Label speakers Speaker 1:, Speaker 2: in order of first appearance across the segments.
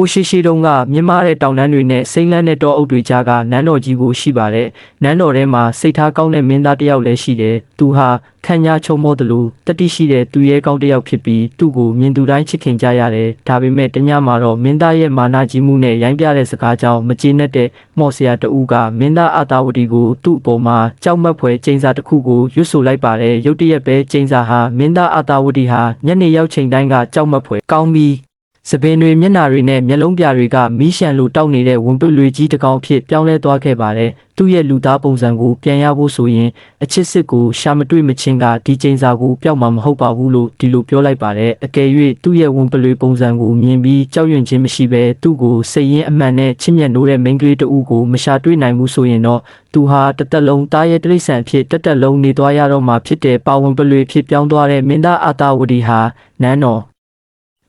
Speaker 1: ိုရှိရှိတုန်းကမြင့်မားတဲ့တောင်တန်းတွေနဲ့စိမ့်လန်းတဲ့တောအုပ်တွေကြားကနန်းတော်ကြီးကိုရှိပါတယ်။နန်းတော်ထဲမှာစိတ်ထားကောင်းတဲ့မင်းသားတစ်ယောက်လည်းရှိတယ်။သူဟာခန့်ညာချုံမောတယ်လို့တတိရှိတဲ့သူရဲကောင်းတစ်ယောက်ဖြစ်ပြီးသူ့ကိုမြင်သူတိုင်းချစ်ခင်ကြရတယ်။ဒါပေမဲ့တညမှာတော့မင်းသားရဲ့မာနကြီးမှုနဲ့ရိုင်းပြတဲ့စကားကြောင့်မကျေနပ်တဲ့မော်ဆရာတဦးကမင်းသားအာတာဝတီကိုသူ့အပေါ်မှာကြောက်မက်ဖွယ်ကျင်းစာတစ်ခုကိုရွတ်ဆိုလိုက်ပါတယ်။ရုတ်တရက်ပဲကျင်းစာဟာမင်းသားအာတာဝတီဟာညနေရောက်ချိန်တိုင်းကကြောက်မက်ဖွယ်ကောင်းပြီး စပင်တွေမျက်နှာတွေနဲ့မျက်လုံးပြာတွေကမီးရှံလိုတောက်နေတဲ့ဝန်ပလွေကြီးတစ်ကောင်ဖြစ်ပြောင်းလဲသွားခဲ့ပါတယ်။သူ့ရဲ့လူသားပုံစံကိုပြန်ရဖို့ဆိုရင်အချစ်စစ်ကိုရှာမတွေ့မချင်းကဒီချိန်စာကိုပျောက်မှာမဟုတ်ပါဘူးလို့ဒီလိုပြောလိုက်ပါတယ်။အကယ်၍သူ့ရဲ့ဝန်ပလွေပုံစံကိုမြင်ပြီးကြောက်ရွံ့ခြင်းမရှိဘဲသူ့ကိုစိတ်ရင်းအမှန်နဲ့ချစ်မြတ်နိုးတဲ့မိန်းကလေးတဦးကိုမရှာတွေ့နိုင်ဘူးဆိုရင်တော့သူဟာတစ်သက်လုံးတားရဲ့တိရစ္ဆာန်ဖြစ်တက်တက်လုံးနေသွားရတော့မှာဖြစ်တဲ့ပါဝင်ပလွေဖြစ်ပြောင်းသွားတဲ့မင်းသားအာတာဝတီဟာနန်းတော်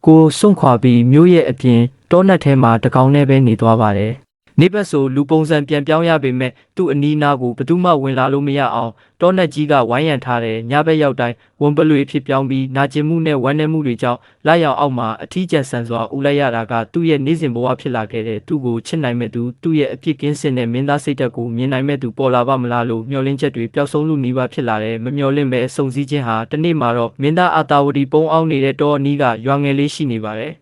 Speaker 1: ကိုစွန့်ခွာပြီးမြို့ရဲ့အပြင်တောနက်ထဲမှာတကောင်နဲ့ပဲနေသွားပါတယ်။ နေဘက်ဆိုလူပုံစံပြန်ပြောင်းရပေမဲ့သူ့အနီးနားကိုဘယ်သူမှဝင်လာလို့မရအောင်တောနက်ကြီးကဝိုင်းရံထားတဲ့ညဘက်ရောက်တိုင်းဝန်ပလွေဖြစ်ပြောင်းပြီးနာကျင်မှုနဲ့ဝမ်းနည်းမှုတွေကြောင့်လိုက်ရောက်အောက်မှာအထီးကျန်ဆန်စွာဦးလိုက်ရတာကသူ့ရဲ့နေစဉ်ဘဝဖြစ်လာခဲ့တဲ့သူ့ကိုချစ်နိုင်မဲ့သူသူ့ရဲ့အပြစ်ကင်းစင်တဲ့မင်းသားစိတ်ဓာတ်ကိုမြင်နိုင်မဲ့သူပေါ်လာပါမလားလို့မျှော်လင့်ချက်တွေပျောက်ဆုံးလို့နှီးပါဖြစ်လာတယ်မမျှော်လင့်ပဲစုံစည်းခြင်းဟာတနေ့မှာတော့မင်းသားအာတာဝတီပုံအောင်နေတဲ့တောအနီးကရွာငယ်လေးရှိနေပါတယ်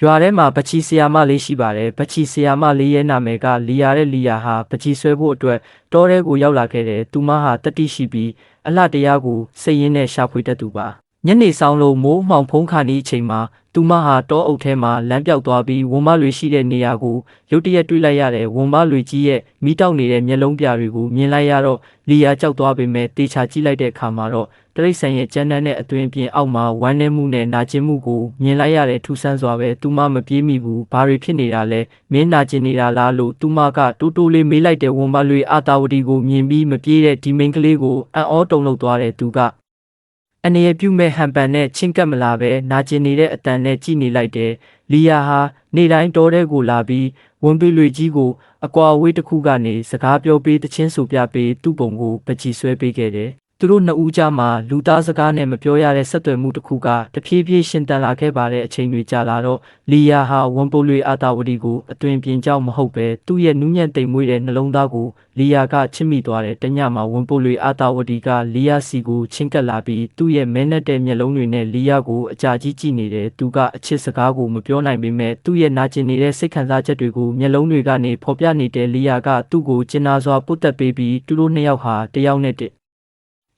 Speaker 1: ရွာထဲမှာပချီဆီယာမလေးရှိပါတယ်ပချီဆီယာမလေးရဲ့နာမည်ကလီယာတဲ့လီယာဟာပချီဆွဲဖို့အတွက်တောထဲကိုရောက်လာခဲ့တယ်သူမဟာတတိရှိပြီးအလှတရားကိုစိတ်ရင်းနဲ့ရှာဖွေတတ်သူပါ ညနေဆောင်လို့မိုးမှောင်ဖုံးခါနေအချိန်မှာသူမဟာတောအုပ်ထဲမှာလမ်းပြောက်သွားပြီးဝန်မလွေရှိတဲ့နေရာကိုရုတ်တရက်တွေ့လိုက်ရတဲ့ဝန်မလွေကြီးရဲ့မိတောက်နေတဲ့မျက်လုံးပြတွေကိုမြင်လိုက်ရတော့လီယာကြောက်သွားပေမဲ့တေချာကြည့်လိုက်တဲ့အခါမှာတော့တရိတ်ဆန်ရဲ့ကြမ်းတမ်းတဲ့အသွင်အပြင်အောက်မှာဝမ်းနည်းမှုနဲ့နာကျင်မှုကိုမြင်လိုက်ရတဲ့ထူဆန်းစွာပဲသူမမပြေးမိဘူးဘာတွေဖြစ်နေတာလဲမင်းနာကျင်နေတာလားလို့သူမကတိုးတိုးလေးမေးလိုက်တဲ့ဝန်မလွေအာတာဝတီကိုမြင်ပြီးမပြေးတဲ့ဒီမိန်းကလေးကိုအံ့ဩတုန်လှုပ်သွားတဲ့သူက အနေရပြုမဲ့ဟန်ပန်နဲ့ချင်းကပ်မလာပဲနာကျင်နေတဲ့အတန်နဲ့ကြည်နေလိုက်တယ်။လီယာဟာနေတိုင်းတောထဲကိုလာပြီးဝန်ပိလွေကြီးကိုအကွာအဝေးတစ်ခုကနေစကားပြောပေးတချင်းဆိုပြပေးသူ့ပုံကိုပချီဆွဲပေးခဲ့တယ်။ သူတို့နှစ်ဦးကြားမှာလူသားစကားနဲ့မပြောရတဲ့ဆက်သွယ်မှုတစ်ခုကတဖြည်းဖြည်းရှင်တန်လာခဲ့ပါတဲ့အချိန်တွေကြာလာတော့လီယာဟာဝန်ပုလွေအာတာဝတီကိုအသွင်ပြင်ကြောင်းမဟုတ်ပဲသူ့ရဲ့နူးညံ့တိမ်မွေးတဲ့နှလုံးသားကိုလီယာကချစ်မိသွားတယ်တညမှာဝန်ပုလွေအာတာဝတီကလီယာစီကိုချင်းကပ်လာပြီးသူ့ရဲ့မဲနဲ့တဲ့မျက်လုံးတွေနဲ့လီယာကိုအကြာကြီးကြည့်နေတယ်သူကအချစ်စကားကိုမပြောနိုင်ပေမဲ့သူ့ရဲ့နာကျင်နေတဲ့စိတ်ခံစားချက်တွေကိုမျက်လုံးတွေကနေဖော်ပြနေတဲ့လီယာကသူ့ကိုကျင်နာစွာပုတ်တက်ပေးပြီးသူတို့နှစ်ယောက်ဟာတယောက်နဲ့တစ်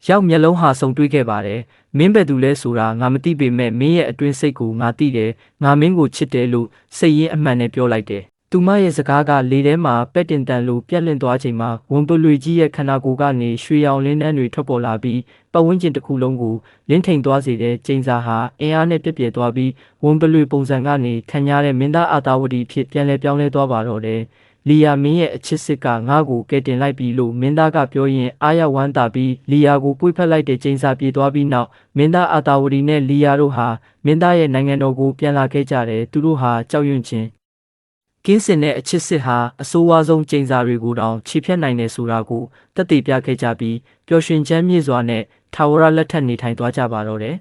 Speaker 1: ရောက်မျက်လုံးဟာစုံတွေးခဲ့ပါတယ်မင်းဘယ်သူလဲဆိုတာငါမသိပေမဲ့မင်းရဲ့အတွင်းစိတ်ကိုငါသိတယ်ငါမင်းကိုချစ်တယ်လို့စိတ်ရင်းအမှန်နဲ့ပြောလိုက်တယ်သူမရဲ့စကားကလေထဲမှာပက်တင်တန်လိုပြက်လင့်သွားချိန်မှာဝန်ပလွေကြီးရဲ့ခန္ဓာကိုယ်ကနေရွှေရောင်လင်းနှန်းတွေထွက်ပေါ်လာပြီးပတ်ဝန်းကျင်တစ်ခုလုံးကိုလင်းထိန်သွားစေတဲ့ကျင်းစာဟာအင်အားနဲ့ပြည့်ပြည့်သွားပြီးဝန်ပလွေပုံစံကနေခံရတဲ့မင်းသားအာတာဝတီဖြစ်ပြန်လဲပြောင်းလဲသွားပါတော့တယ် လီယာမင်းရဲ့အချစ်စစ်ကငါ့ကိုကယ်တင်လိုက်ပြီလို့မင်းသားကပြောရင်အာရဝမ်းသာပြီးလီယာကိုပွေဖက်လိုက်တဲ့ချိန်စာပြေသွားပြီးနောက်မင်းသားအာတာဝတီနဲ့လီယာတို့ဟာမင်းသားရဲ့နိုင်ငံတော်ကိုပြန်လာခဲ့ကြတယ်သူတို့ဟာကြောက်ရွံ့ခြင်းကင်းစင်တဲ့အချစ်စစ်ဟာအဆိုးဝါးဆုံးချိန်စာတွေကိုတောင်ခြေဖြတ်နိုင်တယ်ဆိုတာကိုတက်တည်ပြခဲ့ကြပြီးပျော်ရွှင်ချမ်းမြေ့စွာနဲ့ထာဝရလက်ထက်နေထိုင်သွားကြပါတော့တယ်